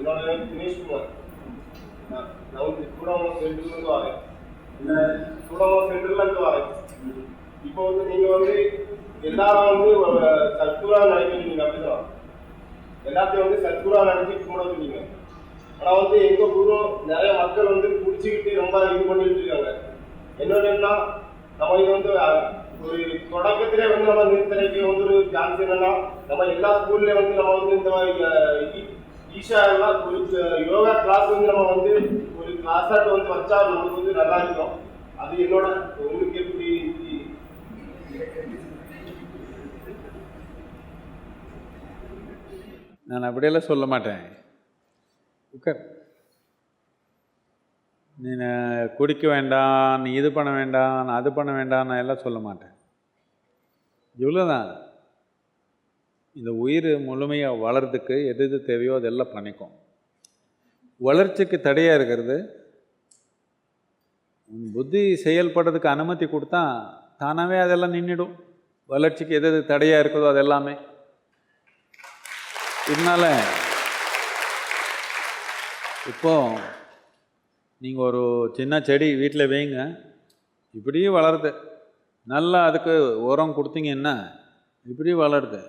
என்னோட நேம் தினேஷ்குமார் நான் நான் வந்து சூடாம சென்டர்லேருந்து வரேன். சூடாம சென்டர்லேருந்து வரேன். இப்போ வந்து நீங்கள் வந்து எல்லாரும் வந்து ஒரு சத்குரா நினைக்கிறீங்க அப்படிதான் எல்லாத்தையும் வந்து சத்குரா நினைச்சு கூட சொன்னீங்க. ஆனால் வந்து எங்கள் குரு நிறைய மக்கள் வந்து பிடிச்சிக்கிட்டு ரொம்ப இது பண்ணிட்டு இருக்காங்க. என்னன்னா நம்ம இது வந்து ஒரு தொடக்கத்திலே வந்து நம்ம நிறுத்தலைக்கு வந்து ஒரு சான்ஸ் என்னன்னா நம்ம எல்லா ஸ்கூல்ல வந்து நம்ம வந்து இந்த மாதிரி அஹ், ஈ- ஒரு யோகா கிளாஸ் வந்து நம்ம வந்து ஒரு கிளாஸாக வந்து வச்சா நமக்கு வந்து நல்லா இருக்கும். அது என்னோட உங்களுக்கு எப்படி? நான் அப்படியெல்லாம் சொல்ல மாட்டேன். உட்கார். நீ குடிக்க வேண்டாம் நீ இது பண்ண வேண்டாம் நான் அது பண்ண வேண்டாம் நான் எல்லாம் சொல்ல மாட்டேன். இவ்வளோதான் இந்த உயிர் முழுமையாக வளர்றதுக்கு எது எது தேவையோ அதெல்லாம் பண்ணிக்கும். வளர்ச்சிக்கு தடையாக இருக்கிறது. புத்தி செயல்படுறதுக்கு அனுமதி கொடுத்தா தானாகவே அதெல்லாம் நின்றுடும் வளர்ச்சிக்கு எது எது தடையாக இருக்குதோ அது எல்லாமே இதனால இப்போ நீங்கள் ஒரு சின்ன செடி வீட்டில் வைங்க. இப்படியும் வளருது. நல்லா அதுக்கு உரம் கொடுத்தீங்கன்னா இப்படியும் வளருது.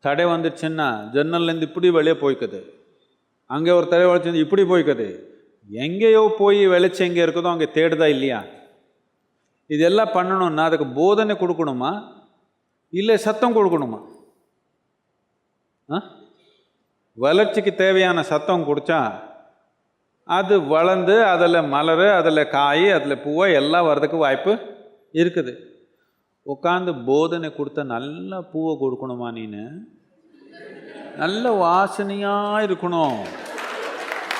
தடை வந்துடுச்சுன்னா ஜன்னல்லேருந்து இப்படி வெளியே போய்க்குது. அங்கே ஒரு தடை வளைச்சிருந்து இப்படி போய்க்குது. எங்கேயோ போய் விளைச்சி எங்கே இருக்குதோ அங்கே தேடுதா இல்லையா? இதெல்லாம் பண்ணணும்னா அதுக்கு போதனை கொடுக்கணுமா? இல்லை சத்தம் கொடுக்கணுமா? ஆ? வளர்ச்சிக்கு தேவையான சத்தம் கொடுத்தா அது வளர்ந்து அதில் மலர் அதில் காய் அதில் பூவை எல்லாம் வர்றதுக்கு வாய்ப்பு இருக்குது. உட்காந்து போதனை கொடுத்த நல்ல பூவை கொடுக்கணுமா நீனு? நல்ல வாசனையாக இருக்கணும்.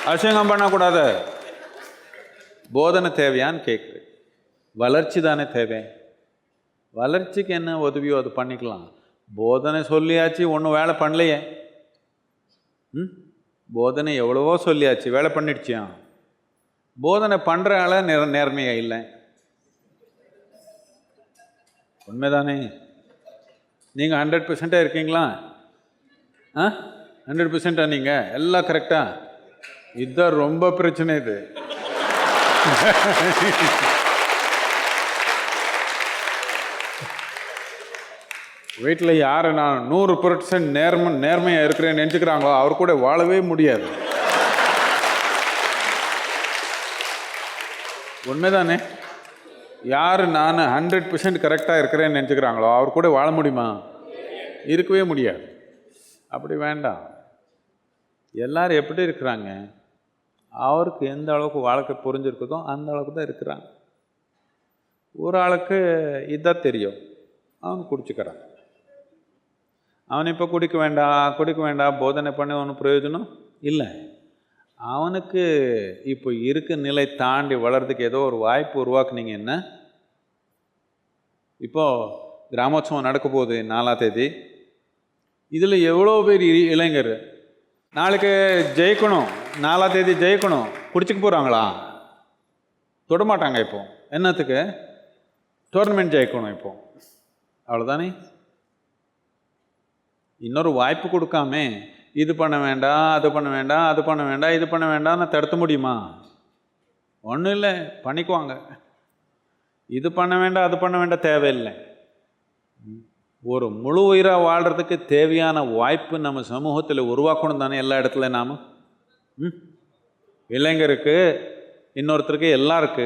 அசிங்கம் பண்ணக்கூடாது. போதனை தேவையான்னு கேட்குது வளர்ச்சி தானே தேவை. வளர்ச்சிக்கு என்ன உதவியோ அது பண்ணிக்கலாம். போதனை சொல்லியாச்சு ஒன்றும் வேலை பண்ணலையே. ம்? போதனை எவ்வளவோ சொல்லியாச்சு வேலை பண்ணிடுச்சியா போதனை பண்ணுற ஆள நேர்மையாக இல்லை. உண்மைதானே? நீங்கள் ஹண்ட்ரட் பர்சண்ட்டாக இருக்கீங்களா? ஆ? ஹண்ட்ரட் பர்சண்ட்டா நீங்கள் எல்லாம் கரெக்டா இதுதான் ரொம்ப பிரச்சனை இது. வீட்டில் யார் நான் நூறு பர்சன்ட் நேர்ம நேர்மையாக இருக்கிறேன்னு நினச்சிக்கிறாங்களோ அவர் கூட வாழவே முடியாது. உண்மைதானே? யார் நான் ஹண்ட்ரட் பர்சன்ட் கரெக்டாக இருக்கிறேன்னு நினச்சிக்கிறாங்களோ அவர் கூட வாழ முடியுமா? இருக்கவே முடியாது. அப்படி வேண்டாம். எல்லாரும் எப்படி இருக்கிறாங்க? அவருக்கு எந்த அளவுக்கு வாழ்க்கை புரிஞ்சிருக்குதோ அந்த அளவுக்கு தான் இருக்கிறாங்க. ஒரு ஆளுக்கு இதான் தெரியும். அவன் குடிச்சுக்கிறான். அவன் இப்போ குடிக்க வேண்டாம் குடிக்க வேண்டாம் போதனை பண்ணி ஒன்றும் பிரயோஜனம் இல்லை. அவனுக்கு இப்போ இருக்க நிலை தாண்டி வளர்றதுக்கு ஏதோ ஒரு வாய்ப்பு உருவாக்குனீங்க என்ன? இப்போது கிராமோத்சவம் நடக்க போகுது நாலாம் தேதி. இதில் எவ்வளோ பேர் இளைஞர்? நாளைக்கு ஜெயிக்கணும். நாலாம் தேதி ஜெயிக்கணும். குடிச்சுக்க போகிறாங்களா தொடமாட்டாங்க இப்போ. என்னத்துக்கு? டோர்னமெண்ட் ஜெயிக்கணும் இப்போ. அவ்வளோதானே இன்னொரு வாய்ப்பு கொடுக்காமே. இது பண்ண வேண்டாம் அது பண்ண வேண்டாம் அது பண்ண வேண்டாம் இது பண்ண வேண்டாம்னு தடுத்த முடியுமா? ஒன்றும் இல்லை பண்ணிக்குவாங்க. இது பண்ண வேண்டாம் அது பண்ண வேண்டாம் தேவையில்லை. ஒரு முழு உயிராக வாழ்கிறதுக்கு தேவையான வாய்ப்பு நம்ம சமூகத்தில் உருவாக்கணும் தானே எல்லா இடத்துல நாம்? ம்? இளைஞருக்கு இன்னொருத்தருக்கு எல்லாருக்கு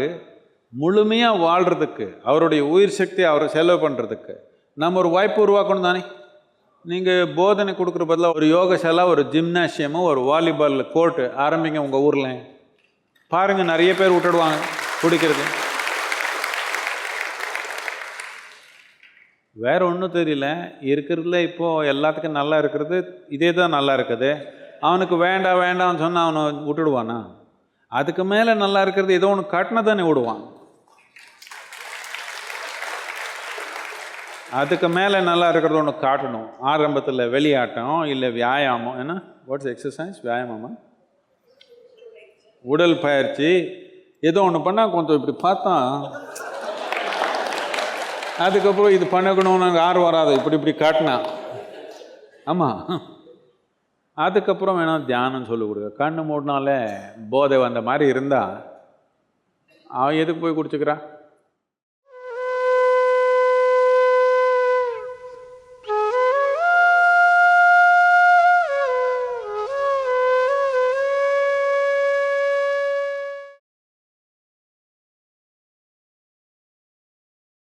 முழுமையாக வாழ்கிறதுக்கு அவருடைய உயிர் சக்தி அவரை செலவு பண்ணுறதுக்கு நம்ம ஒரு வாய்ப்பு உருவாக்கணும் தானே? நீங்கள் போதனை கொடுக்குற பதிலாக ஒரு யோகசாலா ஒரு ஜிம்னாசியமோ ஒரு வாலிபால் கோர்ட்டு ஆரம்பிங்க உங்கள் ஊரில். பாருங்கள் நிறைய பேர் விட்டுடுவாங்க குடிக்கிறது. வேறு ஒன்றும் தெரியல. இருக்கிறதுல இப்போது எல்லாத்துக்கும் நல்லா இருக்கிறது இதே தான் நல்லா இருக்குது. அவனுக்கு வேண்டாம் வேண்டாம்னு சொன்னால் அவனை விட்டுடுவானா? அதுக்கு மேலே நல்லா இருக்கிறது ஏதோ ஒன்று காட்டினா தானே விடுவான். அதுக்கு மேலே நல்லா இருக்கிறது ஒன்று காட்டணும். ஆரம்பத்தில் வெளியாட்டம் இல்லை வியாயாமம். ஏன்னா வாட்ஸ் எக்ஸசைஸ் வியாயாமமா? உடல் பயிற்சி. ஏதோ ஒன்று பண்ணால் கொஞ்சம் இப்படி பார்த்தா அதுக்கப்புறம் இது பண்ணக்கணும்னு ஆர்வம் வராது. இப்படி இப்படி காட்டினா. ஆமாம் அதுக்கப்புறம் வேணால் தியானம் சொல்லிக் கொடுக்க கண்ணு மூடினாலே போதை வந்த மாதிரி இருந்தால் அவன் எதுக்கு போய் குடிச்சுக்கிறான்?